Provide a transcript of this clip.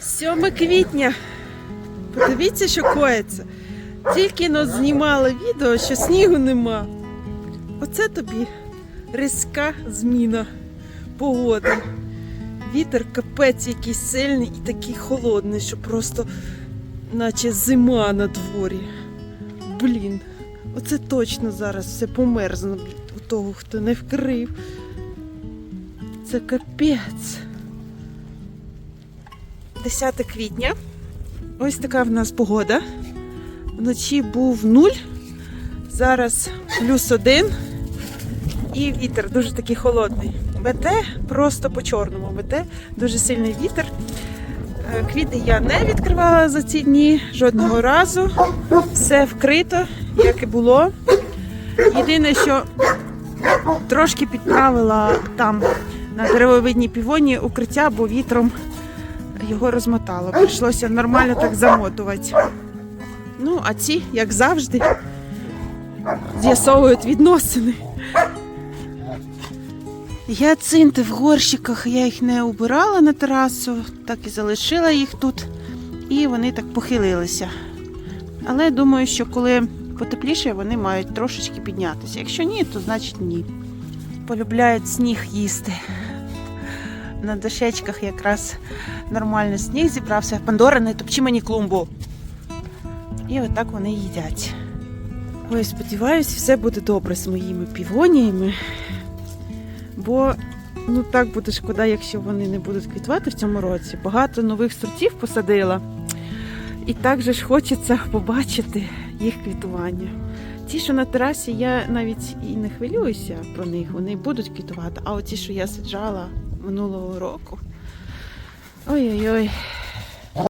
7 квітня. Подивіться, що коїться. Тільки но знімали відео, що снігу нема. Оце тобі різка зміна погоди. Вітер капець якийсь сильний і такий холодний, що просто наче зима на дворі. Блін, оце точно зараз все померзне у того, хто не вкрив. Це капець. 10 квітня. Ось така в нас погода. Вночі був нуль, зараз плюс один. І вітер дуже такий холодний. Мете просто по-чорному. Мете дуже сильний вітер. Е, Квіти я не відкривала за ці дні жодного разу. Все вкрито, як і було. Єдине, що трошки підправила там на деревовидній півоні укриття, бо вітром його розмотало. Прийшлося нормально так замотувати. Ну, а ці, як завжди, з'ясовують відносини. Гіацинти в горщиках, я їх не убирала на терасу, так і залишила їх тут. І вони так похилилися. Але думаю, що коли потепліше, вони мають трошечки піднятися. Якщо ні, то значить ні. Полюбляють сніг їсти. На дощечках якраз нормально сніг зібрався. Пандора, не топчи мені клумбу. І отак вони їдять. Ой, сподіваюсь, все буде добре з моїми півоніями. Бо ну так буде шкода, якщо вони не будуть квітувати в цьому році. Багато нових сортів посадила. І так же ж хочеться побачити їх квітування. Ті, що на терасі, я навіть і не хвилююся про них, вони будуть квітувати. А оті, що я саджала минулого року. Ой-ой-ой,